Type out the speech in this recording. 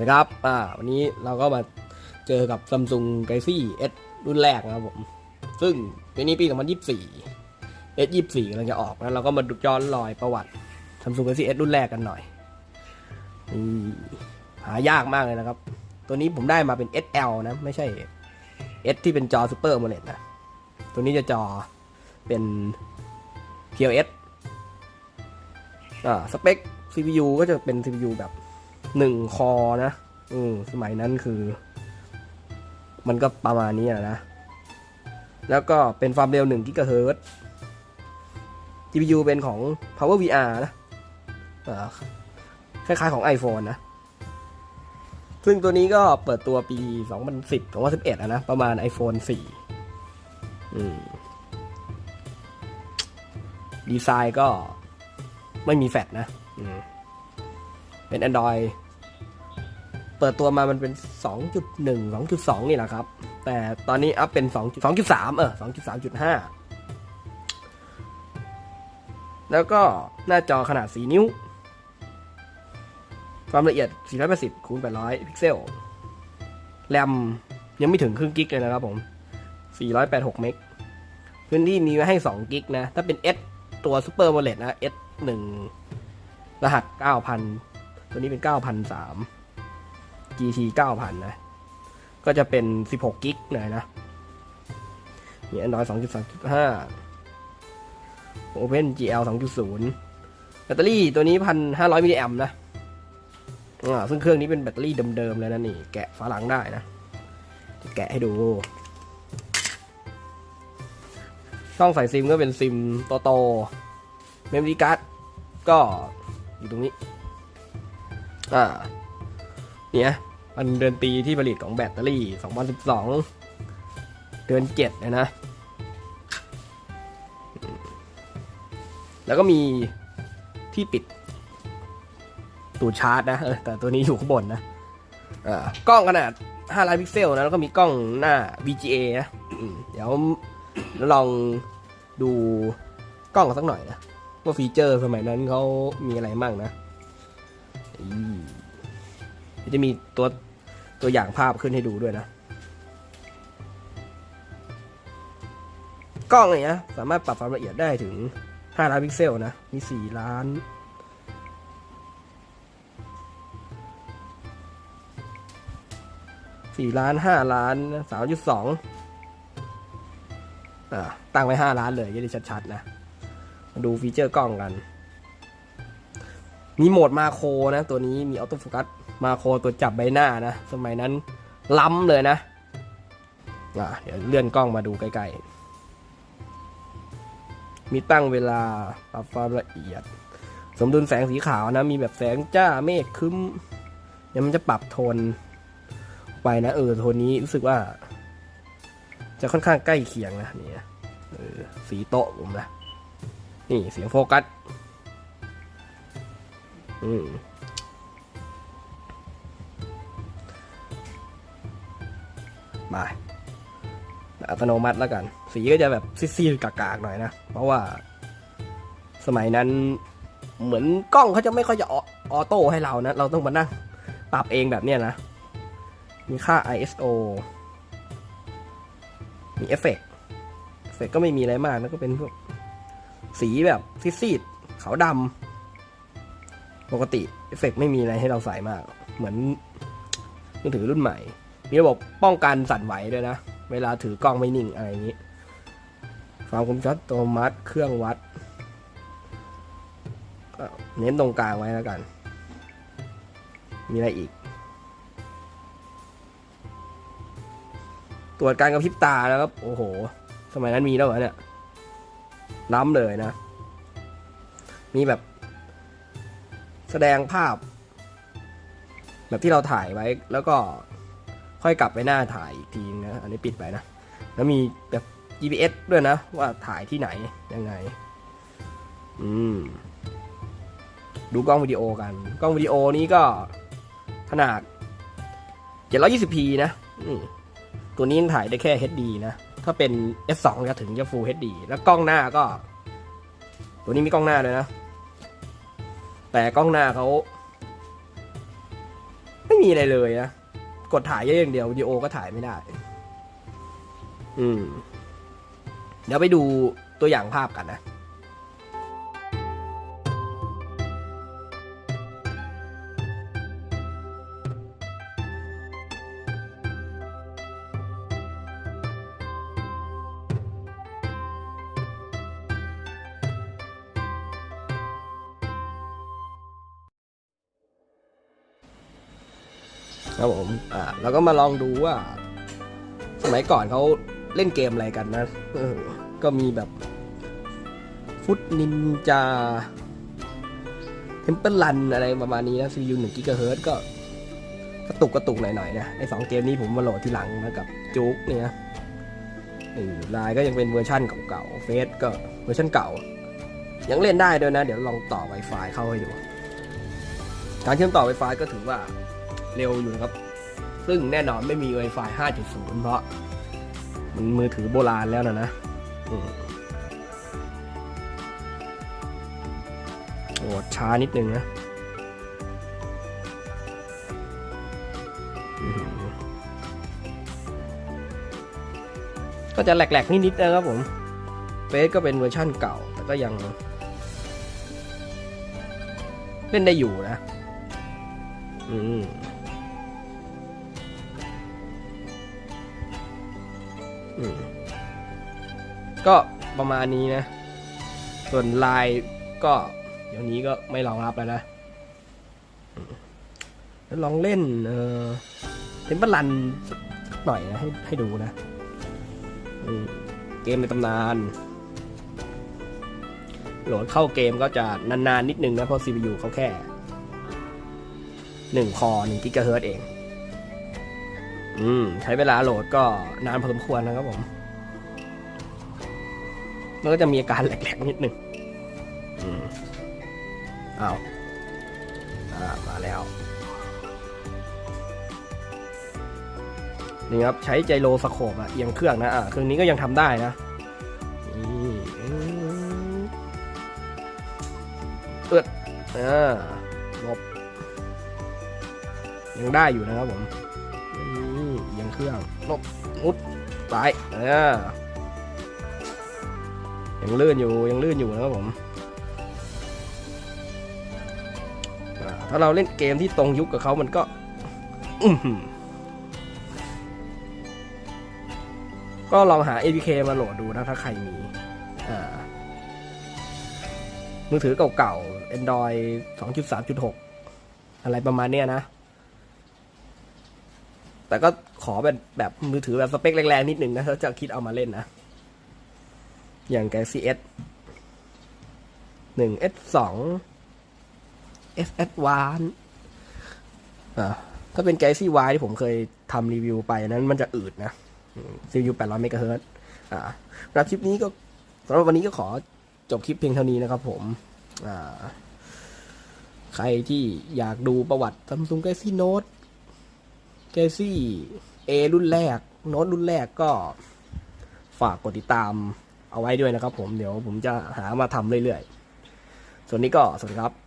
นะครับอ่าวันนี้เราก็มาเจอกับ Samsung Galaxy S รุ่นแรกนะครับผม ซึ่งปีนี้ปี 2024 S 24กำลังจะออกนะเราก็มาดูย้อนรอยประวัติ Samsung Galaxy S รุ่นแรกกันหน่อยหายากมากเลยนะครับ ตัวนี้ผมได้มาเป็น SL นะไม่ใช่ S ที่เป็นจอ Super AMOLED นะ ตัวนี้จะจอเป็น PLS อ่าสเปค CPU ก็จะเป็น CPU แบบ หนึ่งคอนะอืมสมัยนั้นคือ มันก็ประมาณนี้อะนะ แล้วก็เป็นความเร็ว1 g h z GPU เป็นของ Power VR นะอ่าคล้ายๆของ iPhone นะ ซึ่งตัวนี้ก็เปิดตัวปี 2010 2011อะนะ ประมาณ iPhone 4 อืม ดีไซน์ก็ไม่มีแฟลชนะ อืม เป็น Android เปิดตัวมามันเป็น 2.1 2.2 นี่แหละครับ แต่ตอนนี้อัพเป็น 2 2.3 เออ 2.3.5 แล้วก็หน้าจอขนาด 4 นิ้ว ความละเอียด 480คูณ800 พิกเซล แรมยังไม่ถึงครึ่งกิกเลยนะครับผม 486 เมก พื้นที่มีไว้ให้ 2 กิกนะ ถ้าเป็น S ตัว Super AMOLED นะ S 1รหัส 9,000 ตัวนี้เป็น 9,003 GT 9,000 นะ ก็จะเป็น 16 กิกหน่อยนะ มี Android 2.3.5 Open GL 2.0 แบตเตอรี่ตัวนี้ 1,500 มิลลิแอมนะอ่าซึ่งเครื่องนี้เป็นแบตเตอรี่เดิมๆเลยนะนี่ แกะฝาหลังได้นะ จะแกะให้ดู ช่องใส่ซิมก็เป็นซิมโตโต เมมโมรี่การ์ดก็อยู่ตรงนี้ อ่า เนี่ยมันเดือนปีที่ผลิตของแบตเตอรี่ 2012 เดือนเจ็ดนะนะ แล้วก็มีที่ปิดตูดชาร์จนะแต่ตัวนี้อยู่ข้างบนนะอ่ากล้องขนาด5ล้านพิกเซลนะ แล้วก็มีกล้องหน้า VGA นะเดี๋ยวลองดูกล้องสักหน่อยนะ ว่าฟีเจอร์สมัยนั้นเขามีอะไรมั่งนะ จะมีตัวตัวอย่างภาพขึ้นให้ดูด้วยนะ กล้องเงี้ยสามารถปรับความละเอียดได้ถึง 5 ล้านพิกเซลนะ มี 4 ล้าน4ล้าน5ล้าน3.2อ่าตั้งไว้5ล้านเลยจะได้ชัดๆนะ มาดูฟีเจอร์กล้องกัน มีโหมดมาโครนะ ตัวนี้มีออโต้โฟกัส มาโครตัวจับใบหน้านะ สมัยนั้นล้ำเลยนะอะเดี๋ยวเลื่อนกล้องมาดูใกล้ๆ มีตั้งเวลาปรับความละเอียด สมดุลแสงสีขาวนะ มีแบบแสงจ้าเมฆคึ้มเดี๋ยมันจะปรับโทนไปนะ เออโทนนี้รู้สึกว่า จะค่อนข้างใกล้เคียงนะนี่เออสีโต๊ะผมนะ นี่เสียงโฟกัส อืม มาอัตโนมัติแล้วกัน สีก็จะแบบซีดๆกากๆหน่อยนะ เพราะว่า สมัยนั้นเหมือนกล้องเขาจะไม่ค่อยจะออโต้ให้เรานะ เราต้องมานั่งปรับเองแบบเนี้ยนะ มีค่า ISO มีเอฟเฟกต์เอฟเฟกต์ก็ไม่มีอะไรมากนะก็เป็นพวกสีแบบซีดๆขาวดำปกติเอฟเฟกต์ไม่มีอะไรให้เราใส่มาก เหมือนมือถือรุ่นใหม่ มีระบบป้องกันสั่นไหวด้วยนะ เวลาถือกล้องไม่นิ่งอะไรอย่างนี้ความคมชัดตัวมัดเครื่องวัดเน้นตรงกลางไว้แล้วกัน มีอะไรอีก ตรวจการกระพริบตาแล้วครับ โอ้โห สมัยนั้นมีแล้วเหรอเนี่ย ล้ำเลยนะ มีแบบ แสดงภาพ แบบที่เราถ่ายไว้แล้วก็ ค่อยกลับไปหน้าถ่ายอีกทีนะอันนี้ปิดไปนะแล้วมีแบบ GPS ด้วยนะ ว่าถ่ายที่ไหนยังไง อืม ดูกล้องวิดีโอกัน กล้องวิดีโอนี้ก็ขนาด 720p นะตัวนี้ถ่ายได้แค่ HD นะ ถ้าเป็น S2 จะถึงจะ Full HD แล้วกล้องหน้าก็ ตัวนี้มีกล้องหน้าเลยนะ แต่กล้องหน้าเขา ไม่มีมีอะไรเลยนะ กดถ่ายแค่อย่างเดียววิดีโอก็ถ่ายไม่ได้ อืม เดี๋ยวไปดูตัวอย่างภาพกันนะ ครับผมอ่าเราก็มาลองดูว่า สมัยก่อนเขาเล่นเกมอะไรกันนะก็มีแบบ ฟุตนินจาเทมเปิลรันอะไรประมาณนี้นะซียูหนึ่งกิกะเฮิร์ตก็กระตุกกระตุกหน่อยๆนะไอสองเกมนี้ผมมาโหลดทีหลังนะกับจุกเนี่ยนะเออไลน์ก็ยังเป็นเวอร์ชั่นเก่าๆเฟซก็เวอร์ชั่นเก่า ยังเล่นได้ด้วยนะ เดี๋ยวลองต่อ Wi-Fi เข้าให้ดู การเชื่อมต่อ Wi-Fi ก็ถือว่า เร็วอยู่นะครับ ซึ่งแน่นอนไม่มี Wi-Fi 5.0 เพราะ มันมือถือโบราณแล้วนะนะโอ้ช้านิดนึงนะก็จะแหลกๆนิดๆนะครับผมเฟซก็เป็นเวอร์ชั่นเก่า แต่ก็ยัง เล่นได้อยู่นะ อืม ก็ประมาณนี้นะ ส่วนลน์ก็เดี๋ยวนี้ก็ไม่รองรับแล้วนะแล้วลองเล่น เออเทมเปอรันสักหน่อยนะให้ให้ดูนะเกมในตำนาน โหลดเข้าเกมก็จะนานๆนิดนึงนะ เพราะ CPU เขาแค่หนึ่งคอหนึ่งกิกะเฮิร์ตเอง อืมใช้เวลาโหลดก็นานพอสมควรนะครับผมแล้วก็จะมีอาการแหลกๆนิดหนึ่งอืมอ้าวอ่ามาแล้ว นี่ครับ ใช้ไจโรสโคปอะเอียงเครื่องนะ อ่าเครื่องนี้ก็ยังทำได้นะเอืดอ่าลบยังได้อยู่นะครับผม เครื่องลบมุดไปเออยังลื่นอยู่ยังลื่นอยู่นะครับผมถ้าเราเล่นเกมที่ตรงยุคกับเขามันก็ก็ลองหา APK มาโหลดดูนะถ้าใครมีมือถือเก่าๆ Android 2.3.6 อะไรประมาณเนี้ยนะ แต่ก็ ขอเป็นแบบมือถือแบบสเปคแรงๆนิดหนึ่งนะถ้าจะคิดเอามาเล่นนะ อย่าง Galaxy S หนึ่ง S สอง S Advance อ่าถ้าเป็น Galaxy Y ที่ผมเคยทำรีวิวไปนั้นมันจะอืดนะซียู800เมกะเฮิรตอ่าสำหรับคลิปนี้ก็สำหรับวันนี้ก็ขอจบคลิปเพียงเท่านี้นะครับผมอ่าใครที่อยากดูประวัติ Samsung Galaxy Note เกซี่เอรุ่นแรก โน้ตรุ่นแรกก็ฝากกดติดตามเอาไว้ด้วยนะครับผมเดี๋ยวผมจะหามาทำเรื่อยๆ ส่วนนี้ก็สวัสดีครับ